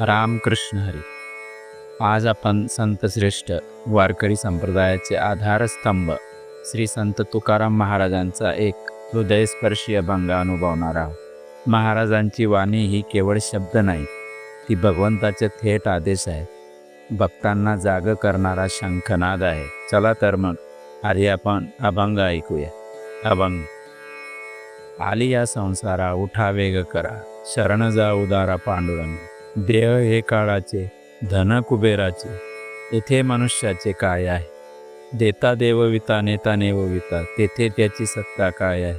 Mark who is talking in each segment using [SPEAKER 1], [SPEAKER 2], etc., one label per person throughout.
[SPEAKER 1] रामकृष्ण हरी. आज आपण संतश्रेष्ठ वारकरी संप्रदायाचे आधारस्तंभ श्री संत तुकाराम महाराजांचा एक हृदयस्पर्शी अभंग अनुभवणार आहोत. महाराजांची वाणी ही केवळ शब्द नाही ती भगवंताचे थेट आदेश आहे भक्तांना जाग करणारा शंखनाद आहे. चला तर मग आधी आपण अभंग ऐकूया. अभंग. आली या संसारा उठा वेग करा. शरण जा उदारा पांडुरंग. देह हे काळाचे धन कुबेराचे येथे मनुष्याचे काय आहे? देता देवविता नेता नेवविता तेथे त्याची सत्ता काय आहे?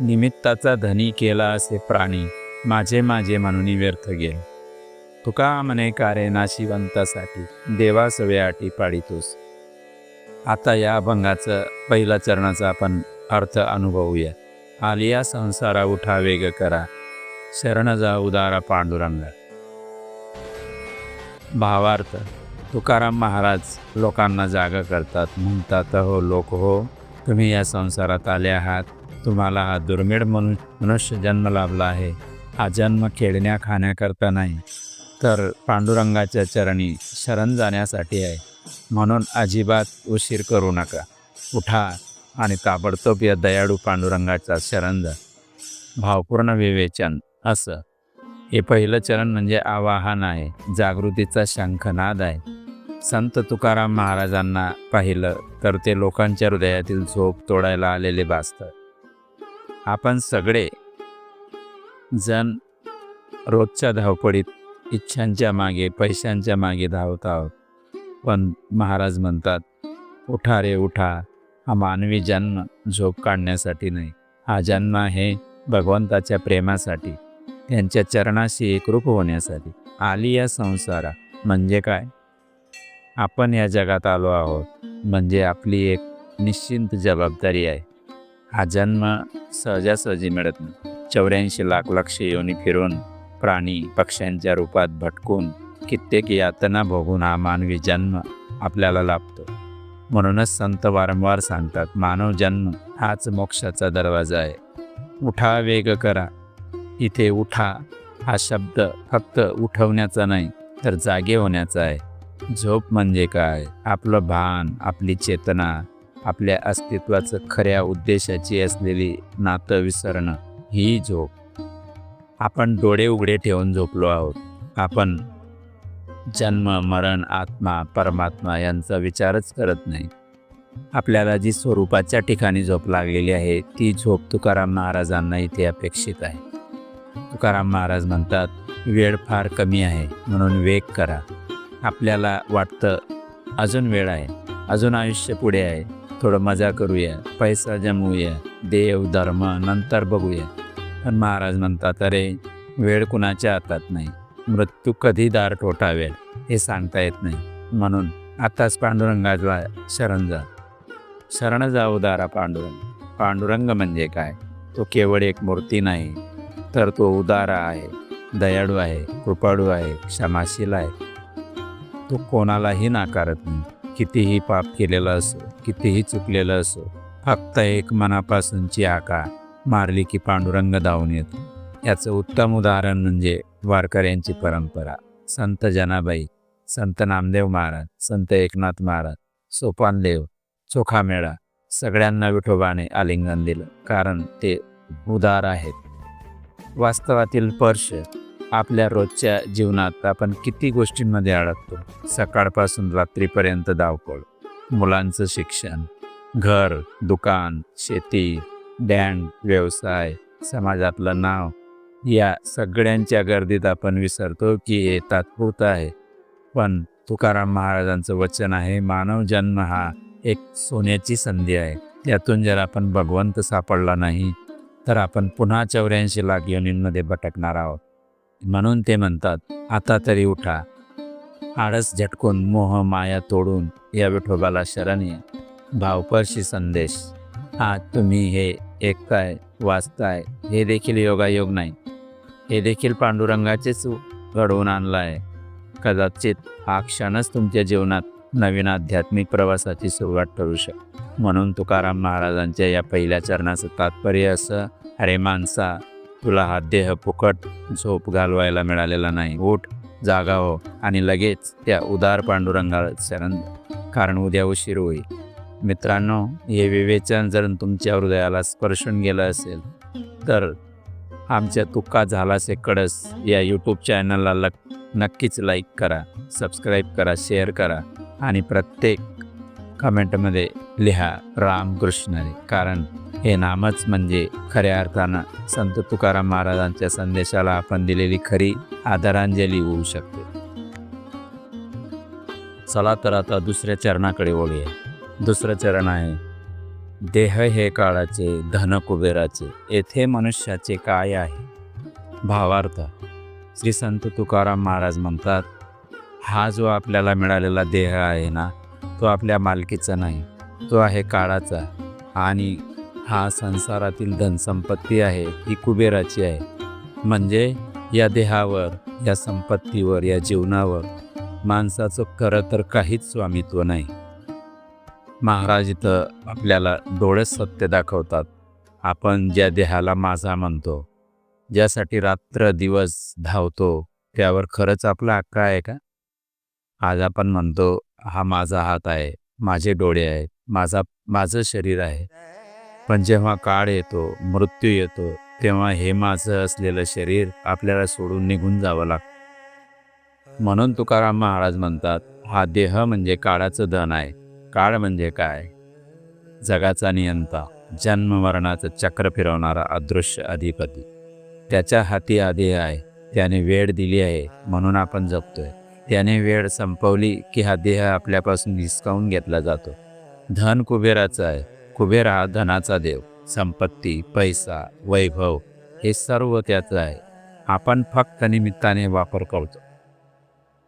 [SPEAKER 1] निमित्ताचा धनी केला असे प्राणी माझे माझे म्हणून व्यर्थ गेले. तुका म्हणे कारे नाशिवंतासाठी देवा सवे आटी पाडितोस. आता या अभंगाचं पहिल्या चरणाचा आपण अर्थ अनुभवूया. आलिया संसारा उठा वेग करा. शरण जा उदारा पांडुरंगा भावार्थ. तुकाराम महाराज लोकांना जागा करतात. म्हणतात हो लोक हो तुम्ही या संसारात आले आहात. तुम्हाला हा दुर्मिळ मनु मनुष्य जन्म लाभला आहे. हा जन्म खेळण्या खाण्याकरता नाही तर पांडुरंगाच्या चरणी शरण जाण्यासाठी आहे. म्हणून अजिबात उशीर करू नका. उठा आणि ताबडतोब या दयाळू पांडुरंगाचा शरण जा. भावपूर्ण विवेचन असं हे पहिलं चरण म्हणजे आवाहन आहे जागृतीचा शंखनाद आहे. संत तुकाराम महाराजांना पाहिलं तर ते लोकांच्या हृदयातील झोप तोडायला आलेले भासतात. आपण सगळे जण रोजच्या धावपडीत इच्छांच्या मागे पैशांच्या मागे धावत आहोत. पण महाराज म्हणतात उठा रे उठा. हा मानवी जन्म झोप काढण्यासाठी नाही. हा जन्म आहे भगवंताच्या प्रेमासाठी. त्यांच्या चरणाशी एकरूप होण्यासाठी आली या संसारा. म्हणजे काय? आपण या जगात आलो आहोत. म्हणजे आपली एक निश्चिंत जबाबदारी आहे. हा जन्म सहजासहजी मिळत नाही. चौऱ्याऐंशी लाख लक्ष योनी फिरून प्राणी पक्ष्यांच्या रूपात भटकून कित्येक यातना भोगून हा मानवी जन्म आपल्याला लाभतो. म्हणूनच संत वारंवार सांगतात मानव जन्म हाच मोक्षाचा दरवाजा आहे. उठा वेग करा. इथे उठा. हा शब्द फक्त उठवण्याचा नाही तर जागे होण्याचा आहे. झोप म्हणजे काय? आपलं भान आपली चेतना आपल्या अस्तित्वाचं खऱ्या उद्देशाची असलेली नातं विसरणं ही झोप. आपण डोळे उघडे ठेवून झोपलो आहोत. आपण जन्म मरण आत्मा परमात्मा यांचा विचारच करत नाही. आपल्याला जी स्वरूपाच्या ठिकाणी झोप लागलेली आहे ती झोप तुकाराम महाराजांना इथे अपेक्षित आहे. तुकाराम महाराज म्हणतात वेळ फार कमी आहे म्हणून वेग करा. आपल्याला वाटतं अजून वेळ आहे अजून आयुष्य पुढे आहे. थोडं मजा करूया पैसा जमवूया देव धर्म नंतर बघूया. पण महाराज म्हणतात अरे वेळ कुणाच्या हातात नाही. मृत्यू कधी दार ठोठावेल हे सांगता येत नाही. म्हणून आत्ताच पांडुरंगाजवा शरण जा. शरण जाऊ दारा पांडुरंग. पांडुरंग म्हणजे काय? तो केवळ एक मूर्ती नाही तर तो उदारा आहे दयाळू आहे कृपाळू आहे क्षमाशील आहे. तो कोणालाही नाकारत नाही. कितीही पाप केलेलं असो कितीही चुकलेलं असो फक्त एक मनापासूनची आका मारली की पांडुरंग धावून येतो. याचं उत्तम उदाहरण म्हणजे वारकऱ्यांची परंपरा. संत जनाबाई संत नामदेव महाराज संत एकनाथ महाराज सोपानदेव चोखामेळा सगळ्यांना विठोबाने आलिंगन दिलं. कारण ते उदार आहेत. वास्तवातील स्पर्श आपल्या रोजच्या जीवनात आपण किती गोष्टींमध्ये अडकतो? सकाळपासून रात्रीपर्यंत धावपळ मुलांचं शिक्षण घर दुकान शेती बँक व्यवसाय समाजातलं नाव या सगळ्यांच्या गर्दीत आपण विसरतो की हे तात्पुरतं आहे. पण तुकाराम महाराजांचं वचन आहे मानव जन्म हा एक सोन्याची संधी आहे. त्यातून जर आपण भगवंत सापडला नाही तर आपण पुन्हा चौऱ्याऐंशी लाख योनींमध्ये भटकणार आहोत. म्हणून ते म्हणतात आता तरी उठा. आळस झटकून मोह माया तोडून या विठोबाला शरण ये भावपर्शी संदेश. आज तुम्ही हे ऐकताय वाचताय हे देखील योगायोग नाही. हे देखील पांडुरंगाचेच घडवून आणलं आहे कदाचित हा क्षणच तुमच्या जीवनात नवीन आध्यात्मिक प्रवासाची सुरुवात ठरू शकते म्हणून तुकाराम महाराजांच्या या पहिल्या चरणाचं तात्पर्य असं अरे माणसा तुला हा देह फुकट झोप घालवायला मिळालेला नाही. ओठ जागा हो आणि लगेच त्या उदार पांडुरंगाला शरण कारण उद्या उशीर होईल. मित्रांनो हे विवेचन जर तुमच्या हृदयाला स्पर्शून गेलं असेल तर आमच्या तुक्का झालासे कडस या यूट्यूब चॅनलला लक नक्कीच लाईक करा सबस्क्राईब करा शेअर करा आणि प्रत्येक कमेंटमध्ये लिहा रामकृष्ण कारण हे नामच म्हणजे खऱ्या अर्थानं संत तुकाराम महाराजांच्या संदेशाला आपण दिलेली खरी आदरांजली होऊ शकते. चला तर आता दुसऱ्या चरणाकडे वळूया. दुसरं चरण आहे देह हे काळाचे धन कुबेराचे येथे मनुष्याचे काय आहे? भावार्थ श्री संत तुकाराम महाराज म्हणतात हा जो आपल्याला मिळालेला देह आहे ना तो आपल्या मालकीचा नाही. तो आहे काळाचा. आणि हा संसारातील धनसंपत्ती आहे ही कुबेराची आहे. म्हणजे या देहावर या संपत्तीवर या जीवनावर माणसाचं खरं तर काहीच स्वामित्व नाही. महाराज इथं आपल्याला डोळेच सत्य दाखवतात. आपण ज्या देहाला माझा म्हणतो ज्यासाठी रात्र दिवस धावतो त्यावर खरंच आपला हक्क आहे का? आज आपण म्हणतो हा माझा हात आहे माझे डोळे आहेत माझा माझं शरीर आहे. पण जेव्हा काळ येतो मृत्यू येतो तेव्हा हे माझं असलेलं शरीर आपल्याला सोडून निघून जावं लागतं. म्हणून तुकाराम महाराज म्हणतात हा देह म्हणजे काळाचं धन आहे. काळ म्हणजे काय? जगाचा नियंता जन्ममरणाचं चक्र फिरवणारा अदृश्य अधिपती. त्याच्या हाती आधी आहे त्याने वेळ दिली आहे म्हणून आपण जगतोय. त्याने वेळ संपवली की हा देह आपल्यापासून हिसकावून घेतला जातो. धन कुबेराचं आहे. कुबेर हा धनाचा देव. संपत्ती पैसा वैभव हे सर्व त्याचं आहे. आपण फक्त निमित्ताने वापर करतो.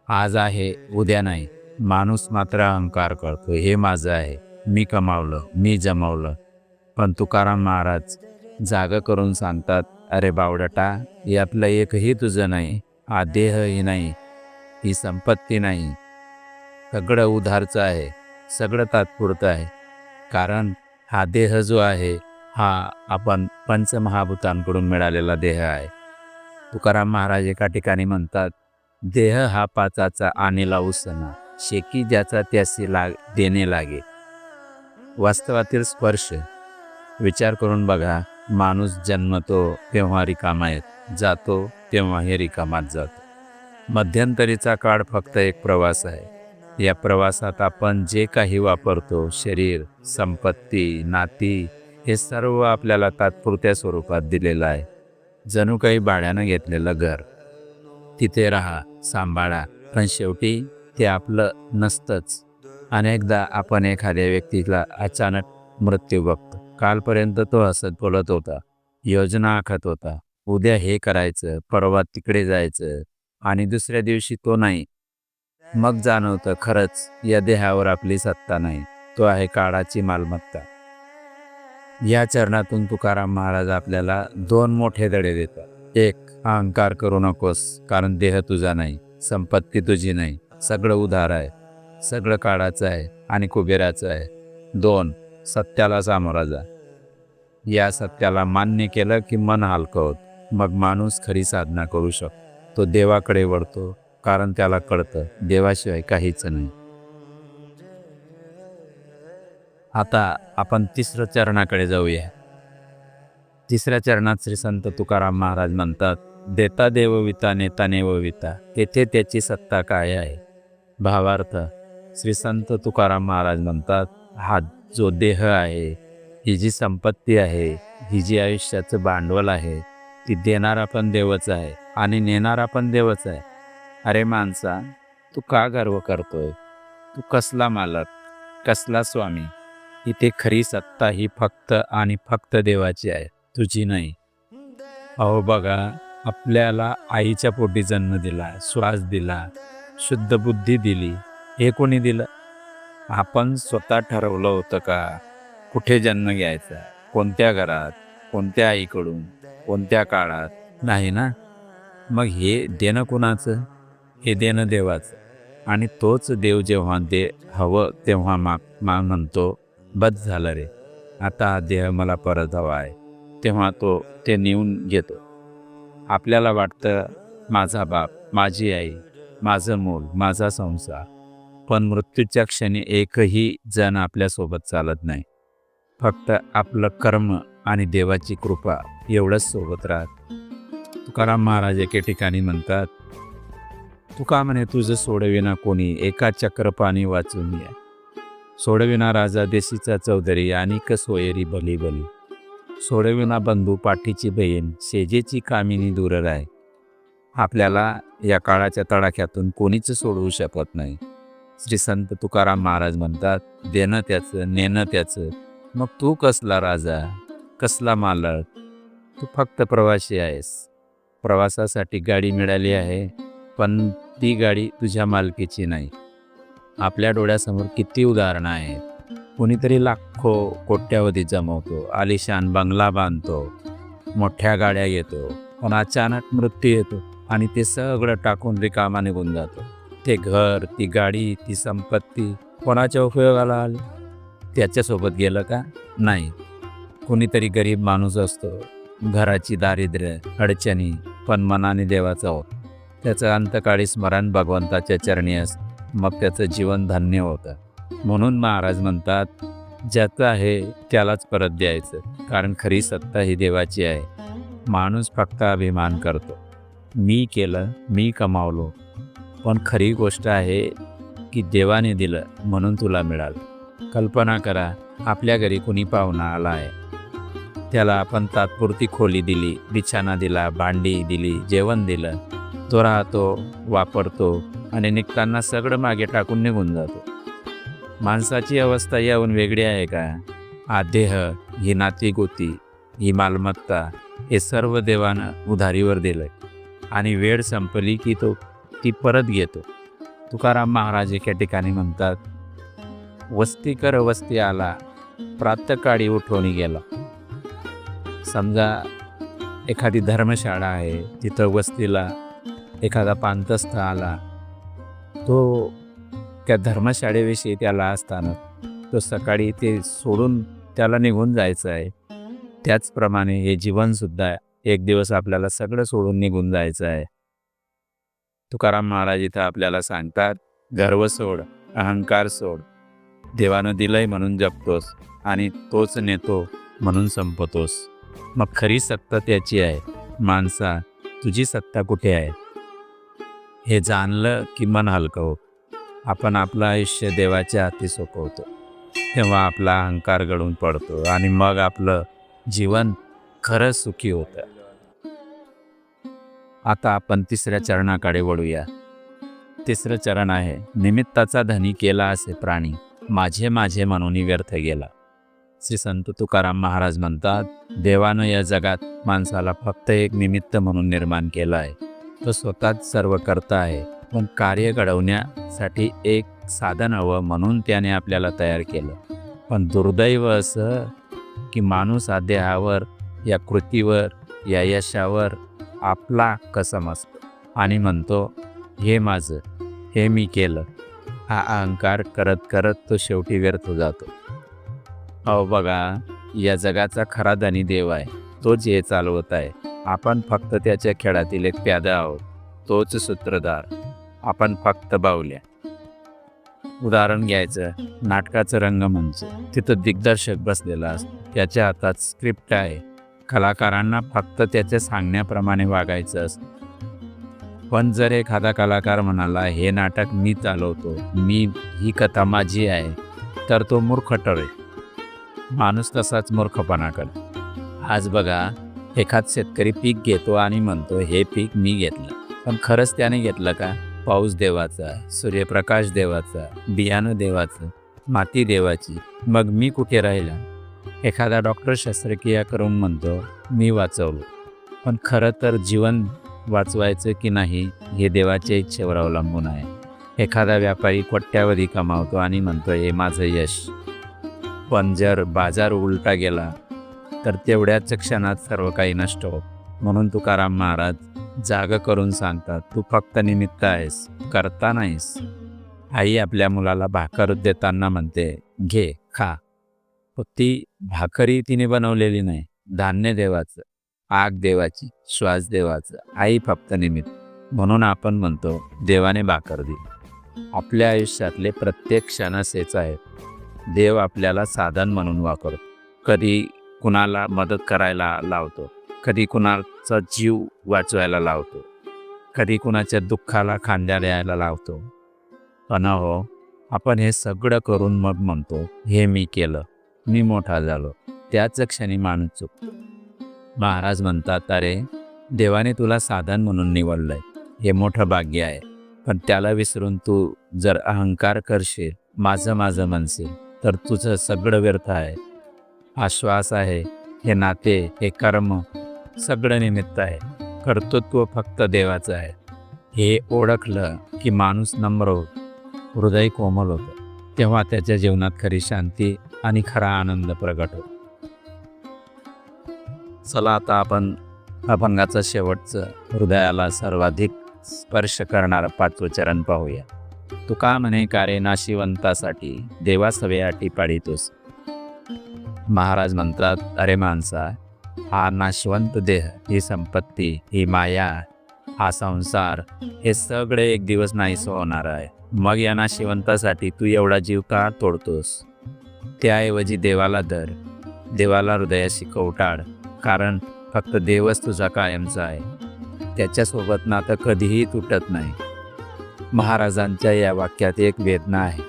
[SPEAKER 1] आज आहे उद्या नाही. माणूस मात्र अहंकार करतो. हे माझं आहे. मी कमावलं मी जमावलं. पण तुकाराम महाराज जागं करून सांगतात अरे बावडटा यातलं एकही तुझं नाही. हा देहही नाही. ही संपत्ती नाही. सगळं उधारचं आहे सगळं तात्पुरतं आहे. कारण हा देह जो आहे हा आपण पंचमहाभूतांकडून मिळालेला देह आहे. तुकाराम महाराज एका ठिकाणी म्हणतात देह हा पाचाचा आणि लावूसना शेकी ज्याचा त्यासी लाग देणे लागे. वास्तवातील स्पर्श. विचार करून बघा माणूस जन्मतो तेव्हा रिकामा येत जातो तेव्हा हे रिकामात जातो. मध्यंतरीचा काळ फक्त एक प्रवास आहे. या प्रवासात आपण जे काही वापरतो शरीर संपत्ती नाती हे सर्व आपल्याला तात्पुरत्या स्वरूपात दिलेलं आहे. जणू काही भाड्यानं घेतलेलं घर. तिथे राहा सांभाळा पण शेवटी ते आपलं नसतंच. अनेकदा आपण एखाद्या व्यक्तीला अचानक मृत्यू बघतो. कालपर्यंत तो हसत बोलत होता योजना आखत होता उद्या हे करायचं परवा तिकडे जायचं आणि दुसऱ्या दिवशी तो नाही. मग जाणवतं खरंच या देहावर आपली सत्ता नाही. तो आहे काळाची मालमत्ता. या चरणातून तुकाराम महाराज आपल्याला दोन मोठे धडे देतात. एक अहंकार करू नकोस कारण देह तुझा नाही संपत्ती तुझी नाही सगळं उधार आहे सगळं काळाचं आहे आणि कुबेराचं आहे. दोन सत्याला सामोरा जा. या सत्याला मान्य केलं की मन हलकं होत. मग माणूस खरी साधना करू शकतो. तो देवाकडे वळतो कारण त्याला कळतं देवाशिवाय काहीच नाही. आता आपण तिसऱ्या चरणाकडे जाऊया. तिसऱ्या चरणात श्री संत तुकाराम महाराज म्हणतात देता देवविता नेता नेवविता तेथे त्याची सत्ता काय आहे? भावार्थ श्री संत तुकाराम महाराज म्हणतात हा जो देह आहे ही जी संपत्ती आहे ही जी आयुष्याचं भांडवल आहे ती देणारा पण देवच आहे आणि नेणारा पण देवच आहे. अरे माणसा तू का गर्व करतोय? तू कसला मालक कसला स्वामी? इथे खरी सत्ता ही फक्त आणि फक्त देवाची आहे तुझी नाही. अहो बघा आपल्याला आईच्या पोटी जन्म दिला श्वास दिला शुद्ध बुद्धी दिली. हे कोणी दिलं? आपण स्वतः ठरवलं होतं का? कुठे जन्म घ्यायचा? कोणत्या घरात? कोणत्या आईकडून? कोणत्या काळात? नाही ना? मग हे देणं कुणाचं? हे देणं देवाचं. आणि तोच देव जेव्हा दे हवं तेव्हा मा मा म्हणतो बस झालं रे. आता हा देह मला परत हवा आहे. तेव्हा तो ते नेऊन घेतो. आपल्याला वाटतं माझा बाप माझी आई माझं मूल माझा संसार. पण मृत्यूच्या क्षणी एकही जण आपल्यासोबत चालत नाही. फक्त आपलं कर्म आणि देवाची कृपा एवढंच सोबत राहत. तुकाराम महाराज एके ठिकाणी म्हणतात तुका म्हणे तुझं सोडविना कोणी एका चक्रपाणी वाचून या सोडविना राजा देशीचा चौधरी आणि क सोयरी भली भली सोडविना बंधू पाठीची बहीण सेजेची कामिनी दूर राय. आपल्याला या काळाच्या तडाख्यातून कोणीच सोडवू शकत नाही. श्री संत तुकाराम महाराज म्हणतात देणं त्याचं नेणं त्याचं. मग तू कसला राजा? कसला मालक तू फक्त प्रवासी आहेस. प्रवासासाठी गाडी मिळाली आहे पण ती गाडी तुझ्या मालकीची नाही. आपल्या डोळ्यासमोर किती उदाहरणं आहेत. कुणीतरी लाखो कोट्यावधी जमवतो आलिशान बंगला बांधतो मोठ्या गाड्या येतो पण अचानक मृत्यू येतो आणि ते सगळं टाकून रिकामा निघून जातो. ते घर ती गाडी ती संपत्ती कोणाच्या उपयोगाला आली? त्याच्यासोबत गेलं का? नाही. कोणीतरी गरीब माणूस असतो. घराची दारिद्र्य अडचणी पण मनाने देवाचा होत त्याचं अंतकाळी स्मरण भगवंताच्या चरणी असतं. मग त्याचं जीवन धन्य होतं. म्हणून महाराज म्हणतात ज्याचं आहे त्यालाच परत द्यायचं. कारण खरी सत्ता ही देवाची आहे. माणूस फक्त अभिमान करतो. मी केलं मी कमावलो. पण खरी गोष्ट आहे की देवाने दिलं म्हणून तुला मिळालं. कल्पना करा आपल्या घरी कुणी पाहुणा आला आहे. त्याला आपण तात्पुरती खोली दिली बिछाना दिला भांडी दिली जेवण दिलं. तो राहतो वापरतो आणि निघताना सगळं मागे टाकून निघून जातो. माणसाची अवस्था याहून वेगळी आहे का? हा देह ही नाती गोती ही मालमत्ता हे सर्व देवानं उधारीवर दिलंय. आणि वेळ संपली की तो ती परत घेतो. तुकाराम महाराज एका ठिकाणी म्हणतात वस्ती कर वस्ती आला. प्रातकाळी उठवणी गेला. समजा एखादी धर्मशाळा आहे तिथं वस्तीला एखादा पांतस्थ आला तो त्या धर्मशाळेविषयी त्याला असताना तो सकाळी ते सोडून त्याला निघून जायचं आहे. त्याचप्रमाणे हे जीवनसुद्धा एक दिवस आपल्याला सगळं सोडून निघून जायचं आहे. तुकाराम महाराज इथं आपल्याला सांगतात गर्व सोड अहंकार सोड. देवानं दिलंय म्हणून जपतोस आणि तोच नेतो म्हणून संपतोस. मग खरी सत्ता त्याची आहे. माणसा तुझी सत्ता कुठे आहे? हे जाणलं की मन हलकं हो आपण आपलं आयुष्य देवाच्या हाती सोपवतो. तेव्हा आपला अहंकार गळून पडतो आणि मग आपलं जीवन खरंच सुखी होतं. आता आपण तिसऱ्या चरणाकडे वळूया. तिसरं चरण आहे निमित्ताचा धनी केला असे प्राणी माझे माझे म्हणून व्यर्थ गेला. श्री संत तुकाराम महाराज म्हणतात देवानं या जगात माणसाला फक्त एक निमित्त म्हणून निर्माण केलं आहे. तो स्वतःच सर्व करता आहे. पण कार्य घडवण्यासाठी एक साधन हवं म्हणून त्याने आपल्याला तयार केलं. पण दुर्दैव असं की माणूस हा देहावर या कृतीवर या यशावर आपला कसम असतो आणि म्हणतो हे माझं हे मी केलं. हा अहंकार करत करत तो शेवटी व्यर्थ जातो. अहो बघा या जगाचा खरा धनी देव आहे. तोच हे चालवत आहे. आपण फक्त त्याच्या खेळातील एक प्यादा आहोत. तोच सूत्रधार. आपण फक्त बावल्या उदाहरण घ्यायचं. नाटकाचं रंगमंच म्हणजे. तिथं दिग्दर्शक बसलेला असतो त्याच्या हातात स्क्रिप्ट आहे. कलाकारांना फक्त त्याच्या सांगण्याप्रमाणे वागायचं असतं पण जर एखादा कलाकार म्हणाला हे नाटक मी चालवतो. मी ही कथा माझी आहे. तर तो मूर्ख ठरेल. माणूस तसाच मूर्खपणा करतो आज बघा एखाद शेतकरी पीक घेतो आणि म्हणतो हे पीक मी घेतलं. पण खरंच त्याने घेतलं का? पाऊस देवाचा सूर्यप्रकाश देवाचा बियाणं देवाचं माती देवाची. मग मी कुठे राहिला? एखादा डॉक्टर शस्त्रक्रिया करून म्हणतो मी वाचवलो. पण खरं तर जीवन वाचवायचं की नाही हे देवाच्या इच्छेवर अवलंबून आहे. एखादा व्यापारी कोट्यावधी कमावतो आणि म्हणतो हे माझं यश. पण जर बाजार उलटा गेला तर तेवढ्याच क्षणात सर्व काही नष्ट हो म्हणून तुकाराम महाराज जाग करून सांगतात तू फक्त निमित्त आहेस करता नाहीस. आई आपल्या मुलाला भाकर देताना म्हणते घे खा. ती भाकरी तिने बनवलेली नाही धान्य देवाचं आग देवाची श्वास देवाचं आई फक्त निमित्त. म्हणून आपण म्हणतो देवाने भाकर दिली. आपल्या आयुष्यातले प्रत्येक क्षण असेच आहेत. देव आपल्याला साधन म्हणून वापरतो. कधी कुणाला मदत करायला लावतो कधी कुणाचा जीव वाचवायला लावतो कधी कुणाच्या दुःखाला खांद्या द्यायला लावतो. पण हो आपण हे सगळं करून मग म्हणतो हे मी केलं मी मोठा झालो त्याच क्षणी माणूस चुकतो. महाराज म्हणतात अरे देवाने तुला साधन म्हणून निवडलंय हे मोठं भाग्य आहे. पण त्याला विसरून तू जर अहंकार करशील माझं माझं म्हणशील तर तुझं सगळं व्यर्थ आहे. हा श्वास आहे हे नाते हे कर्म सगळं निमित्त आहे. कर्तृत्व फक्त देवाचं आहे. हे ओळखलं की माणूस नम्र होतो हृदय कोमल होतं तेव्हा त्याच्या जीवनात खरी शांती आणि खरा आनंद प्रगट होतो. चला आता आपण अभंगाचं शेवटचं हृदयाला सर्वाधिक स्पर्श करणारं पाचवं चरण पाहूया. तुका म्हणे कारे नाशिवंतासाठी देवा सवे अटी पाडितोस महाराज म्हणतात अरे माणसा हा नाशवंत देह ही संपत्ती ही माया हा संसार हे सगळे एक दिवस नाहीसं होणार आहे. मग या नाशिवंतासाठी तू एवढा जीव का तोडतोस? त्याऐवजी देवाला धर. देवाला हृदयाशी कवटाळ. कारण फक्त देवच तुझा कायमचा आहे. त्याच्यासोबत नातं कधीही तुटत नाही. महाराजांच्या या वाक्यात एक वेदना आहे.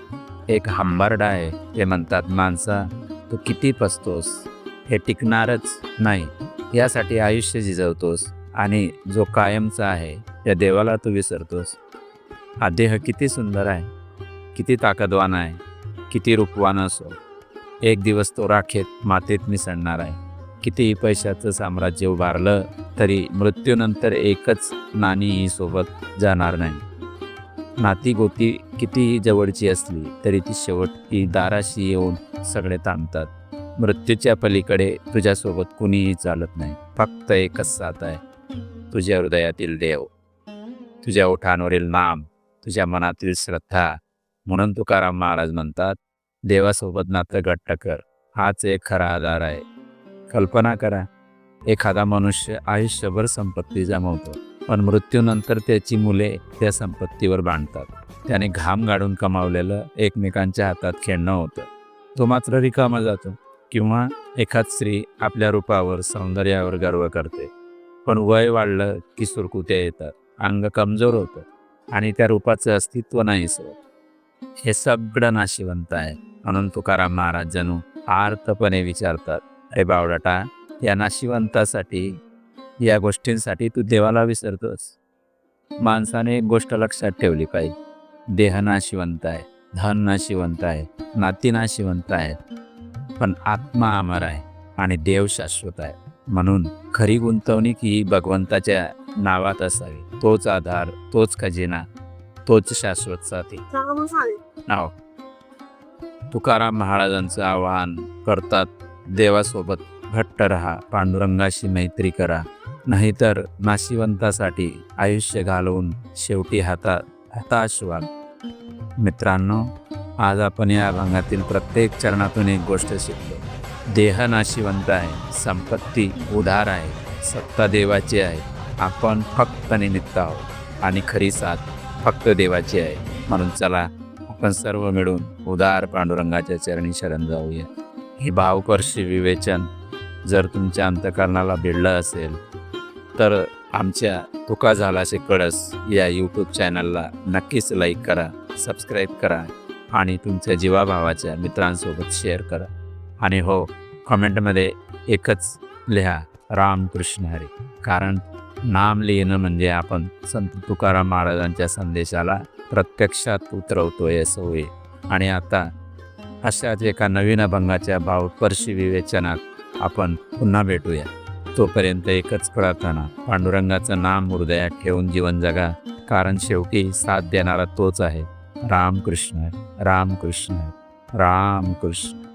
[SPEAKER 1] एक हंबारडा आहे. ते म्हणतात माणसा तू किती पसतोस? हे टिकणारच नाही. यासाठी आयुष्य झिजवतोस आणि जो कायमचा आहे या देवाला तू विसरतोस. हा देह किती सुंदर आहे. किती ताकदवान आहे. किती रूपवान असो. एक दिवस तो राखेत मातीत मिसळणार आहे. कितीही पैशाचं साम्राज्य उभारलं तरी मृत्यूनंतर एकच नाणीही सोबत जाणार नाही. नाती गोती कितीही जवळची असली तरी ती शेवटी दाराशी येऊन सगळे थांबतात मृत्यूच्या पलीकडे तुझ्यासोबत कुणीही चालत नाही. फक्त एकच साथ आहे. तुझ्या हृदयातील देव. तुझ्या ओठांवरील नाम. तुझ्या मनातील श्रद्धा. म्हणून तुकाराम महाराज म्हणतात देवासोबत नातं घट्ट कर. हाच एक खरा आधार आहे. कल्पना करा एखादा मनुष्य आयुष्यभर संपत्ती जमवतो. पण मृत्यूनंतर त्याची मुले त्या संपत्तीवर बांधतात. त्याने घाम गाडून कमावलेलं एकमेकांच्या हातात खेळणं होतं. तो मात्र रिकामा जातो किंवा एखाद स्त्री आपल्या रूपावर सौंदर्यावर गर्व करते. पण वय वाढलं की सुरकुत्या येतात. अंग कमजोर होतं आणि त्या रूपाचं अस्तित्व नाही सर हे सगळं नाशिवंत आहे म्हणून तुकाराम महाराज जणू आर्तपणे विचारतात अरे बावडाटा या नाशिवंतासाठी या गोष्टींसाठी तू देवाला विसरतोस. माणसाने एक गोष्ट लक्षात ठेवली पाहिजे. देह नाशिवंत आहे धन नाशिवंत आहे नाती नाशिवंत आहेत. पण आत्मा अमर आहे आणि देव शाश्वत आहे. म्हणून खरी गुंतवणूक ही भगवंताच्या नावात असावी. तोच आधार तोच खजिना तोच शाश्वत साथी. नाव. तुकाराम महाराजांचं आवाहन करतात देवासोबत घट्ट रहा पांडुरंगाशी मैत्री करा. नाहीतर नाशिवंतासाठी आयुष्य घालवून शेवटी हातात हताश व्हाल मित्रांनो आज आपण या भागातील प्रत्येक चरणातून एक गोष्ट शिकलो. देह नाशिवंत आहे संपत्ती उधार आहे सत्ता देवाची आहे. आपण फक्त निमित्त आहोत आणि खरी साथ फक्त देवाची आहे. म्हणून चला आपण सर्व मिळून उदार पांडुरंगाच्या चरणी शरण जाऊया. हे भावपर्शी विवेचन जर तुमच्या अंतकरणाला भिडलं असेल तर आमच्या तुका झालाचे कळस या यूट्यूब चॅनलला नक्कीच लाईक करा सबस्क्राईब करा आणि तुमच्या जीवाभावाच्या मित्रांसोबत शेअर करा. आणि हो कमेंटमध्ये एकच लिहा रामकृष्ण हरी. कारण नाम लिहिणं म्हणजे आपण संत तुकाराम महाराजांच्या संदेशाला प्रत्यक्षात उतरवतोय असं होईल आणि आता अशाच एका नवीन अभंगाच्या भावस्पर्शी विवेचनात आपण पुन्हा भेटूया. तोपर्यंत एकच प्रार्थना पांडुरंगाचं नाम हृदयात ठेवून जीवन जगा. कारण शेवटी साथ देणारा तोच आहे. रामकृष्ण रामकृष्ण रामकृष्ण.